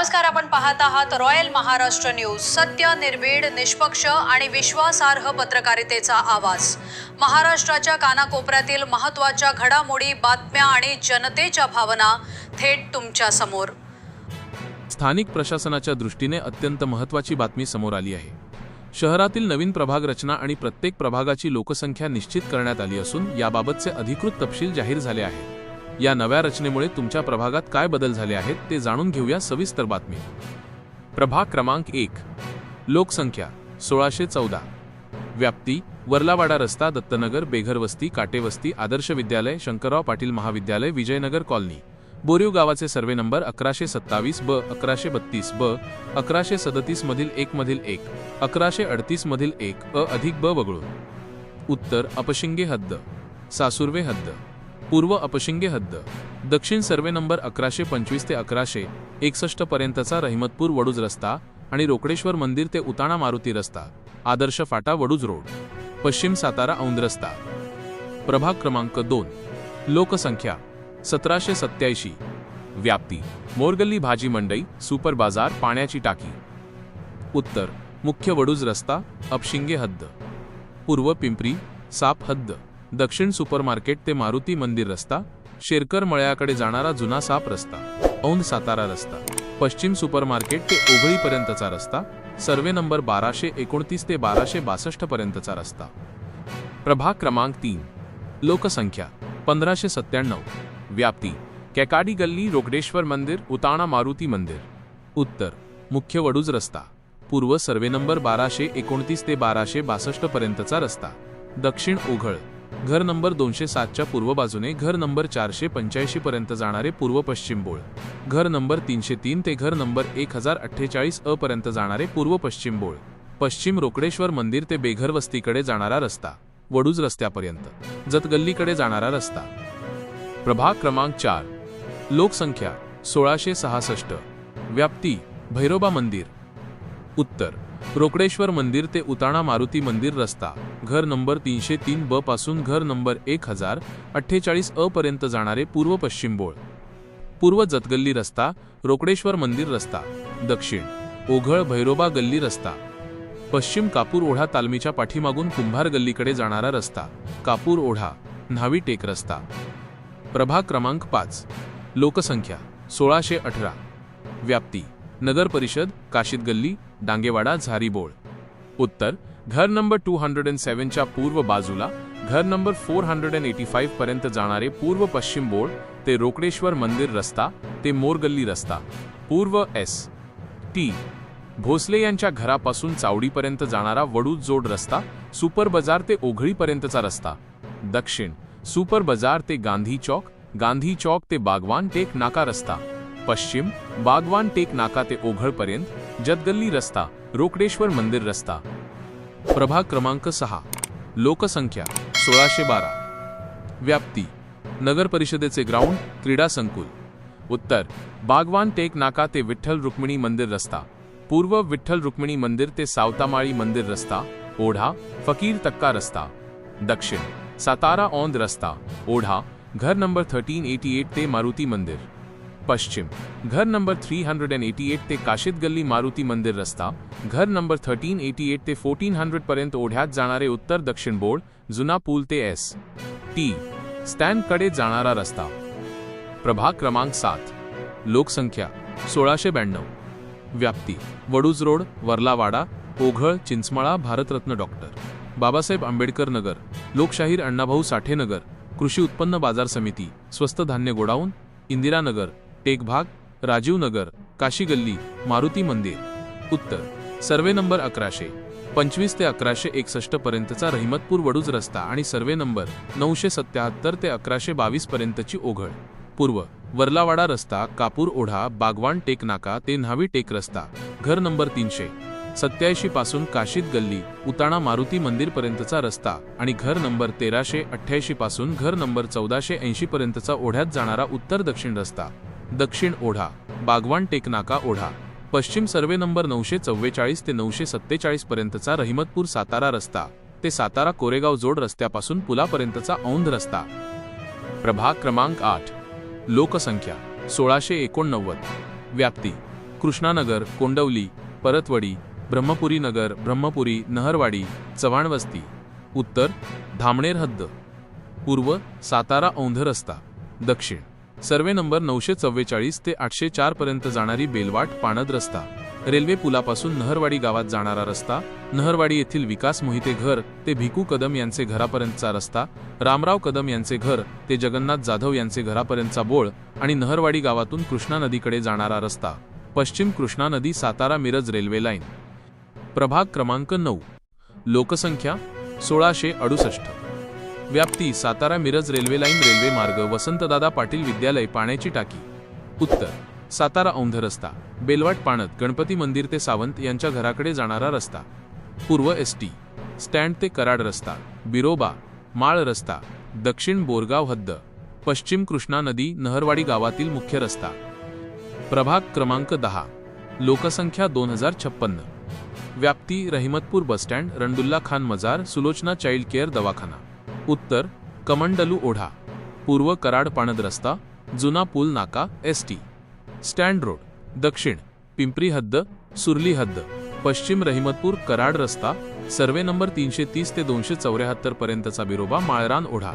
नमस्कार आपण पाहत आहात रॉयल महाराष्ट्र न्यूज सत्य निर्भीड निष्पक्ष आणि विश्वासार्ह पत्रकारितेचा आवाज. महाराष्ट्राच्या कानाकोपऱ्यातील महत्त्वाच्या घडामोडी बातम्या आणि जनतेच्या भावना थेट तुमच्यासमोर. स्थानिक प्रशासनाच्या दृष्टीने अत्यंत महत्त्वाची बातमी समोर आली आहे. शहरातील नवीन प्रभाग रचना आणि प्रत्येक प्रभागाची लोकसंख्या निश्चित करण्यात आली असून याबाबतचे अधिकृत तपशील जाहीर झाले आहेत. या नव्या रचनेमुळे तुमच्या प्रभागात काय बदल झाले आहेत ते जाणून घेऊया सविस्तर बातमी. प्रभाग क्रमांक एक. लोकसंख्या सोळाशे चौदा. व्याप्ती वर्लावाडा रस्ता दत्तनगर बेघरवस्ती काटेवस्ती आदर्श विद्यालय शंकरराव पाटील महाविद्यालय विजयनगर कॉलनी. बोरीव गावाचे सर्वे नंबर अकराशे सत्तावीस ब अकराशे बत्तीस ब अकराशे सदतीस मधील एक मधील एक अकराशे अडतीस मधील एक अ अधिक ब वगळून. उत्तर अपशिंगे हद्द. सासुर्वे हद्द. पूर्व अपशिंगे हद्द. दक्षिण सर्वे नंबर अकराशे पंचवीस ते अकराशे एकसष्ट पर्यंतचा रहिमतपूर वडूज रस्ता आणि रोकडेश्वर मंदिर ते उताणा मारुती रस्ता. आदर्श फाटा वडूज रोड. पश्चिम सातारा औंद रस्ता. प्रभाग क्रमांक दोन. लोकसंख्या सतराशे सत्याऐंशी व्याप्ती. मोरगल्ली भाजी मंडई सुपर बाजार पाण्याची टाकी. उत्तर. मुख्य वडूज रस्ता अपशिंगे हद्द. पूर्व पिंपरी साप हद्द. दक्षिण सुपरमार्केट ते मारुती मंदिर रस्ता शेरकर मळ्याकडे जाणारा जुना साप रस्ता औंध सातारा रस्ता पश्चिम सुपरमार्केट ते ओघळीपर्यंतचा रस्ता सर्वे नंबर बाराशे एकोणतीस ते बाराशे बासष्ट पर्यंतचा रस्ता. प्रभाग क्रमांक तीन लोकसंख्या पंधराशे सत्त्याण्णव व्याप्ती कॅकाडी गल्ली रोकडेश्वर मंदिर उताणा मारुती मंदिर. उत्तर मुख्य वडूज रस्ता पूर्व सर्वे नंबर बाराशे एकोणतीस ते बाराशे बासष्ट पर्यंतचा रस्ता दक्षिण ओघळ घर नंबर दोनशे सातच्या पूर्व बाजूने घर नंबर चारशे पंच्याऐंशी पर्यंत जाणारे पूर्व पश्चिम बोळ. घर नंबर तीनशे तीन ते घर नंबर एक हजार अठ्ठेचाळीस अ पर्यंत जाणारे पूर्व पश्चिम बोळ. पश्चिम रोकडेश्वर मंदिर ते बेघर वस्तीकडे जाणारा रस्ता. वडूज रस्त्यापर्यंत. जतगल्लीकडे जाणारा रस्ता. प्रभाग क्रमांक चार. लोकसंख्या सोळाशे सहासष्ट. व्याप्ती भैरोबा मंदिर. उत्तर. रोकडेश्वर मंदिर ते उताणा मारुती मंदिर रस्ता. घर नंबर तीनशे तीन ब पासून घर नंबर एक हजार अठ्ठेचाळीस अ पर्यंत जाणारे पूर्व पश्चिम बोळ. पूर्व जतगल्ली रस्ता रोकडेश्वर मंदिर रस्ता. दक्षिण ओघळ भैरोबा गल्ली रस्ता. पश्चिम कापूर ओढा तालमीच्या पाठीमागून कुंभार गल्लीकडे जाणारा रस्ता. कापूर ओढा न्हावी टेक रस्ता. प्रभाग क्रमांक पाच. लोकसंख्या सोळाशे अठरा. व्याप्ती नगर परिषद काशीद गल्ली डांगेवाडा झारीबोळ. उत्तर घर नंबर टू हंड्रेड अँड सेवनच्या पूर्व बाजूला घर number four hundred and eighty five पर्यंत जाणारे पूर्व पश्चिम बोळ ते रोकडेश्वर मंदिर रस्ता ते मोरगल्ली रस्ता. पूर्व एस. टी. भोसले यांच्या घरापासून चावडीपर्यंत जाणारा वडूज जोड रस्ता सुपर बाजार ते ओघळीपर्यंतचा रस्ता. दक्षिण सुपर बाजार ते गांधी चौक गांधी चौक ते बागवान टेक नाका रस्ता. पश्चिम बागवान टेक नाका ते ओघळपर्यंत जतगल्ली रस्ता रोकडेश्वर मंदिर रस्ता. प्रभाग क्रमांक सहा लोकसंख्या सोळाशे बारा. व्याप्ती नगर परिषदेचे ग्राउंड क्रीडा संकुल. उत्तर बागवान टेक नाका ते विठ्ठल रुक्मिणी मंदिर रस्ता. पूर्व विठ्ठल रुक्मिणी मंदिर ते सावतामाळी मंदिर रस्ता. ओढा फकीर तक्का रस्ता. दक्षिण सातारा औंद रस्ता. ओढा घर नंबर थर्टीन एटी एट ते मारुती मंदिर. पश्चिम। घर number three hundred and eighty eight ते काशीद गल्ली मारुती मंदिर रस्ता। घर नंबर थर्टीन एटी एट ते फोर्टीन हंड्रेड पर्यंत ओढ्यात जाणारे उत्तर दक्षिण बोर्ड जुना पूल ते एस. टी. स्टँडकडे जाणारा रस्ता. प्रभाग क्रमांक सात. लोकसंख्या सोळाशे ब्याण्णव. व्याप्ती वडूज रोड वर्लावाडा ओघळ चिंचमळा भारतरत्न डॉक्टर. बाबासाहेब आंबेडकर नगर लोकशाहीर अण्णाभाऊ साठे नगर कृषी उत्पन्न बाजार समिती स्वस्त धान्य गोडाऊन इंदिरानगर टेकभाग राजीव नगर काशी गल्ली मारुती मंदिर. उत्तर सर्वे नंबर अकराशे. पंचवीस ते अकराशे एकसष्ट पर्यंतचा रहिमतपूर वडूज रस्ता आणि सर्वे नंबर नऊशे सत्याहत्तर ते अकराशे बावीस पर्यंतची ओघळ. पूर्व वर्लावाडा रस्ता कापूर ओढा बागवान टेक नाका ते न्हावी टेक रस्ता. घर नंबर तीनशे. सत्याऐंशी पासून काशीत गल्ली उताणा मारुती मंदिर पर्यंतचा रस्ता आणि घर नंबर तेराशे अठ्ठ्याऐंशी पासून घर नंबर चौदाशे ऐंशी पर्यंतचा ओढ्यात जाणारा उत्तर दक्षिण रस्ता. दक्षिण ओढा बागवान टेकनाका ओढा पश्चिम सर्वे नंबर नऊशे चव्वेचाळीस ते नऊशे सत्तेचाळीस पर्यंतचा रहिमतपूर सातारा रस्ता ते सातारा कोरेगाव जोड रस्त्यापासून पुलापर्यंतचा औंध रस्ता. प्रभाग क्रमांक आठ लोकसंख्या सोळाशे एकोणनव्वद. व्याप्ती कृष्णानगर कोंडवली परतवडी ब्रह्मपुरी नगर ब्रह्मपुरी नहरवाडी चव्हाणवस्ती. उत्तर धामणेर हद्द. पूर्व सातारा औंध रस्ता. दक्षिण. सर्वे नंबर नऊशे चव्वेचाळीस ते आठशे चार पर्यंत जाणारी बेलवाट पाणद रस्ता. रेल्वे पुलापासून नहरवाडी गावात जाणारा रस्ता नहरवाडी येथील विकास मोहिते घर ते भिकू कदम यांचे घरापर्यंतचा रस्ता रामराव कदम यांचे घर ते जगन्नाथ जाधव यांचे घरापर्यंतचा बोळ आणि नहरवाडी गावातून कृष्णा नदीकडे जाणारा रस्ता. पश्चिम कृष्णा नदी सातारा मिरज रेल्वे लाईन. प्रभाग क्रमांक नऊ. लोकसंख्या सोळाशे अडुसष्ट. व्याप्ती Satara Miraj railway line railway मार्ग वसंतदादा पाटील विद्यालय पाण्याची टाकी. उत्तर सातारा औंध रस्ता बेलवाट पाणत गणपती मंदिर ते सावंत यांच्या घराकडे जाणारा रस्ता. पूर्व एस टी स्टँड ते कराड रस्ता बिरोबा माळ रस्ता दक्षिण बोरगाव हद्द पश्चिम कृष्णा नदी नहरवाडी गावातील मुख्य रस्ता. प्रभाग क्रमांक दहा लोकसंख्या दोन हजार छप्पन्न. व्याप्ती रहिमतपूर बसस्टँड रणदुल्ला खान मजार सुलोचना चाइल्ड केअर दवाखाना. उत्तर कमंडलू ओढा पूर्व कराड पाणद रस्ता जुना पूल नाका एस टी स्टँड रोड दक्षिण पिंपरी हद्द सुरली हद्द पश्चिम रहिमतपूर कराड रस्ता सर्वे नंबर तीनशे तीस ते दोनशे चौऱ्याहत्तर पर्यंतचा बिरोबा माळरान ओढा.